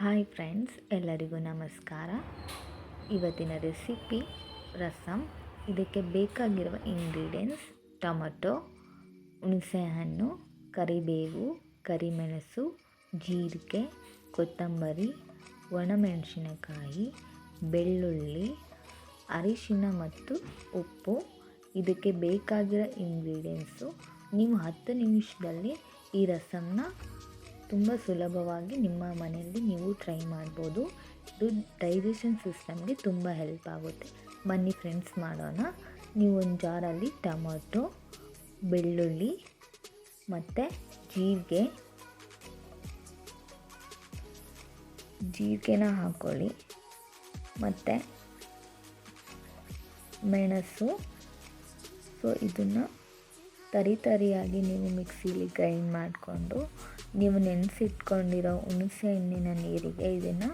Hi friends, ಎಲ್ಲರಿಗೂ ನಮಸ್ಕಾರ. ಇವತ್ತಿನ ರೆಸಿಪಿ ರಸಮ್ ಇದಕ್ಕೆ ಬೇಕಾಗಿರುವ ಇಂಗ್ರೀಡಿಯೆಂಟ್ಸ್ ಟೊಮಟೊ, ಹುಣಸೆಹಣ್ಣು, ಕರಿಬೇವು, ಕರಿಮೆಣಸು, ಜೀರಿಗೆ, ಕೊತ್ತಂಬರಿ, ಒಣಮೆಣಸಿನಕಾಯಿ, ಬೆಳ್ಳುಳ್ಳಿ, ಅರಿಶಿನ ಮತ್ತು ಉಪ್ಪು. ಇದಕ್ಕೆ ಬೇಕಾಗಿರೋ ಇಂಗ್ರೀಡಿಯೆಂಟ್ಸು ನೀವು ಹತ್ತು ನಿಮಿಷದಲ್ಲಿ ಈ ರಸಮ್ನ ತುಂಬ ಸುಲಭವಾಗಿ ನಿಮ್ಮ ಮನೆಯಲ್ಲಿ ನೀವು ಟ್ರೈ ಮಾಡ್ಬೋದು. ಇದು ಡೈಜೆಷನ್ ಸಿಸ್ಟಮ್ಗೆ ತುಂಬ ಹೆಲ್ಪ್ ಆಗುತ್ತೆ. ಬನ್ನಿ ಫ್ರೆಂಡ್ಸ್ ಮಾಡೋಣ. ನೀವು ಒಂದು ಜಾರಲ್ಲಿ ಟೊಮೊಟೊ, ಬೆಳ್ಳುಳ್ಳಿ ಮತ್ತು ಜೀರಿಗೆ, ಜೀರಿಗೆನ ಹಾಕ್ಕೊಳ್ಳಿ ಮತ್ತು ಮೆಣಸು. ಸೊ ಇದನ್ನು ತರಿ ತರಿಯಾಗಿ ನೀವು ಮಿಕ್ಸಿಲಿ ಗ್ರೈಂಡ್ ಮಾಡಿಕೊಂಡು ನೀವು ನೆನೆಸಿಟ್ಕೊಂಡಿರೋ ಹುಣಸೆ ಹಣ್ಣಿನ ನೀರಿಗೆ ಇದನ್ನು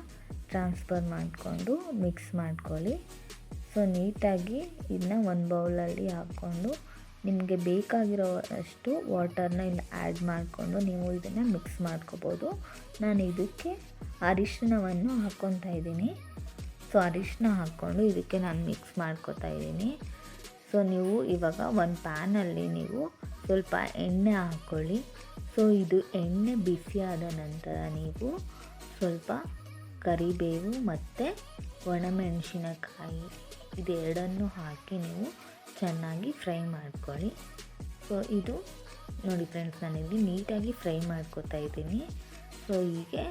ಟ್ರಾನ್ಸ್ಫರ್ ಮಾಡಿಕೊಂಡು ಮಿಕ್ಸ್ ಮಾಡ್ಕೊಳ್ಳಿ. ಸೊ, ನೀಟಾಗಿ ಇದನ್ನ ಒಂದು ಬೌಲಲ್ಲಿ ಹಾಕ್ಕೊಂಡು ನಿಮಗೆ ಬೇಕಾಗಿರೋ ಅಷ್ಟು ವಾಟರ್ನ ಇಲ್ಲಿ ಆ್ಯಡ್ ಮಾಡಿಕೊಂಡು ನೀವು ಇದನ್ನು ಮಿಕ್ಸ್ ಮಾಡ್ಕೋಬೋದು. ನಾನು ಇದಕ್ಕೆ ಅರಿಶಿನವನ್ನು ಹಾಕ್ಕೊತಾ ಇದ್ದೀನಿ. ಸೊ ಅರಿಶಿನ ಹಾಕ್ಕೊಂಡು ಇದಕ್ಕೆ ನಾನು ಮಿಕ್ಸ್ ಮಾಡ್ಕೊತಾ ಇದ್ದೀನಿ. ಸೊ ನೀವು ಇವಾಗ ಒಂದು ಪ್ಯಾನಲ್ಲಿ ನೀವು ಸ್ವಲ್ಪ ಎಣ್ಣೆ ಹಾಕ್ಕೊಳ್ಳಿ ಸೊ ಇದು ಎಣ್ಣೆ ಬಿಸಿಯಾದ ನಂತರ ನೀವು ಸ್ವಲ್ಪ ಕರಿಬೇವು ಮತ್ತು ಒಣಮೆಣಸಿನಕಾಯಿ ಇದೆರಡನ್ನು ಹಾಕಿ ನೀವು ಚೆನ್ನಾಗಿ ಫ್ರೈ ಮಾಡ್ಕೊಳ್ಳಿ. ಸೊ ಇದು ನೋಡಿ ಫ್ರೆಂಡ್ಸ್ ನಾನಿಲ್ಲಿ ನೀಟಾಗಿ ಫ್ರೈ ಮಾಡ್ಕೋತಾ ಇದ್ದೀನಿ. ಸೊ ಹೀಗೆ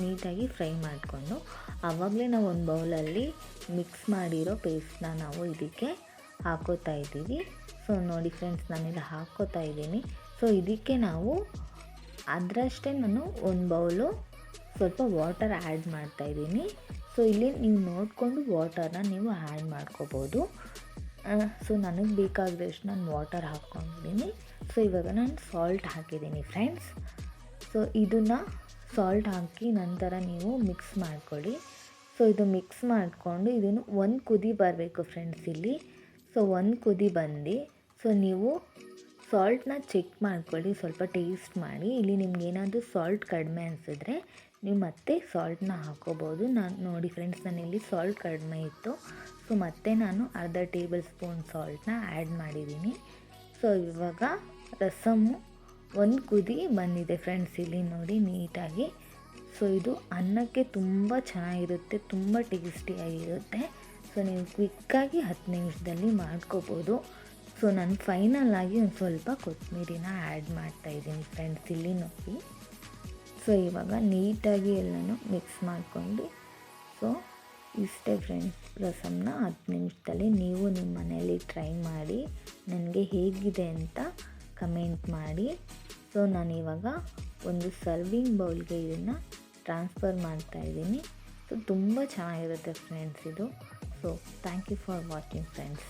ನೀಟಾಗಿ ಫ್ರೈ ಮಾಡಿಕೊಂಡು, ಆವಾಗಲೇ ನಾವು ಒಂದು ಬೌಲಲ್ಲಿ ಮಿಕ್ಸ್ ಮಾಡಿರೋ ಪೇಸ್ಟನ್ನ ನಾವು ಇದಕ್ಕೆ ಹಾಕೋತಾ ಇದ್ದೀವಿ. ಸೊ ನೋಡಿ ಫ್ರೆಂಡ್ಸ್ ನಾನಿಲ್ಲಿ ಹಾಕೋತಾ ಇದ್ದೀನಿ. ಸೊ ಇದಕ್ಕೆ ನಾವು ಅದರಷ್ಟೇ ನಾನು ಒಂದು ಬೌಲು ಸ್ವಲ್ಪ ವಾಟರ್ ಆ್ಯಡ್ ಮಾಡ್ತಾಯಿದ್ದೀನಿ ಸೊ ಇಲ್ಲಿ ನೀವು ನೋಡಿಕೊಂಡು ವಾಟರ್ನ ನೀವು ಆ್ಯಡ್ ಮಾಡ್ಕೋಬೋದು. ಸೊ ನನಗೆ ಬೇಕಾದಷ್ಟು ನಾನು ವಾಟರ್ ಹಾಕ್ಕೊಂಡಿದ್ದೀನಿ. ಸೊ ಇವಾಗ ನಾನು ಸಾಲ್ಟ್ ಹಾಕಿದ್ದೀನಿ ಫ್ರೆಂಡ್ಸ್ ಸೊ ಇದನ್ನು ಸಾಲ್ಟ್ ಹಾಕಿ ನಂತರ ನೀವು ಮಿಕ್ಸ್ ಮಾಡ್ಕೊಳ್ಳಿ. ಸೊ ಇದು ಮಿಕ್ಸ್ ಮಾಡಿಕೊಂಡು ಇದನ್ನು ಒಂದು ಕುದಿ ಬರಬೇಕು ಫ್ರೆಂಡ್ಸ್ ಇಲ್ಲಿ. ಸೊ ಒಂದು ಕುದಿ ಬಂದು. ಸೊ ನೀವು ಸಾಲ್ಟನ್ನ ಚೆಕ್ ಮಾಡ್ಕೊಳ್ಳಿ, ಸ್ವಲ್ಪ ಟೇಸ್ಟ್ ಮಾಡಿ. ಇಲ್ಲಿ ನಿಮ್ಗೆ ಏನಾದರೂ ಸಾಲ್ಟ್ ಕಡಿಮೆ ಅನಿಸಿದ್ರೆ ನೀವು ಮತ್ತೆ ಸಾಲ್ಟನ್ನ ಹಾಕೋಬೋದು ನಾನು ನೋಡಿ ಫ್ರೆಂಡ್ಸ್ ನಾನಿಲ್ಲಿ ಸಾಲ್ಟ್ ಕಡಿಮೆ ಇತ್ತು. ಸೊ ಮತ್ತೆ ನಾನು ಅರ್ಧ ಟೇಬಲ್ ಸ್ಪೂನ್ ಸಾಲ್ಟನ್ನ ಆ್ಯಡ್ ಮಾಡಿದ್ದೀನಿ. ಸೊ ಇವಾಗ ರಸಮ್ಮು ಒಂದು ಕುದಿ ಬಂದಿದೆ ಫ್ರೆಂಡ್ಸ್ ಇಲ್ಲಿ ನೋಡಿ ನೀಟಾಗಿ. ಸೊ ಇದು ಅನ್ನಕ್ಕೆ ತುಂಬ ಚೆನ್ನಾಗಿರುತ್ತೆ, ತುಂಬ ಟೇಸ್ಟಿಯಾಗಿರುತ್ತೆ ಸೊ ನೀವು ಕ್ವಿಕ್ಕಾಗಿ ಹತ್ತು ನಿಮಿಷದಲ್ಲಿ ಮಾಡ್ಕೋಬೋದು. ಸೊ ನಾನು ಫೈನಲ್ ಆಗಿ ಒಂದು ಸ್ವಲ್ಪ ಕೊತ್ತಂಬರಿನ ಆ್ಯಡ್ ಮಾಡ್ತಾಯಿದ್ದೀನಿ ಫ್ರೆಂಡ್ಸ್ ಇಲ್ಲಿ ನೋಡಿ. ಸೊ ಇವಾಗ ನೀಟಾಗಿ ಎಲ್ಲನೂ ಮಿಕ್ಸ್ ಮಾಡ್ಕೊಂಡು, ಸೊ ಇಷ್ಟೇ ಫ್ರೆಂಡ್ಸ್ ರಸಮ್ನ ಹತ್ತು ನಿಮಿಷದಲ್ಲಿ ನೀವು ನಿಮ್ಮ ಮನೆಯಲ್ಲಿ ಟ್ರೈ ಮಾಡಿ, ನನಗೆ ಹೇಗಿದೆ ಅಂತ ಕಮೆಂಟ್ ಮಾಡಿ. ಸೊ ನಾನಿವಾಗ ಒಂದು ಸರ್ವಿಂಗ್ ಬೌಲ್ಗೆ ಇದನ್ನು ಟ್ರಾನ್ಸ್ಫರ್ ಮಾಡ್ತಾಯಿದ್ದೀನಿ ಸೊ ತುಂಬ ಚೆನ್ನಾಗಿರುತ್ತೆ ಫ್ರೆಂಡ್ಸ್ ಇದು. So thank you for watching friends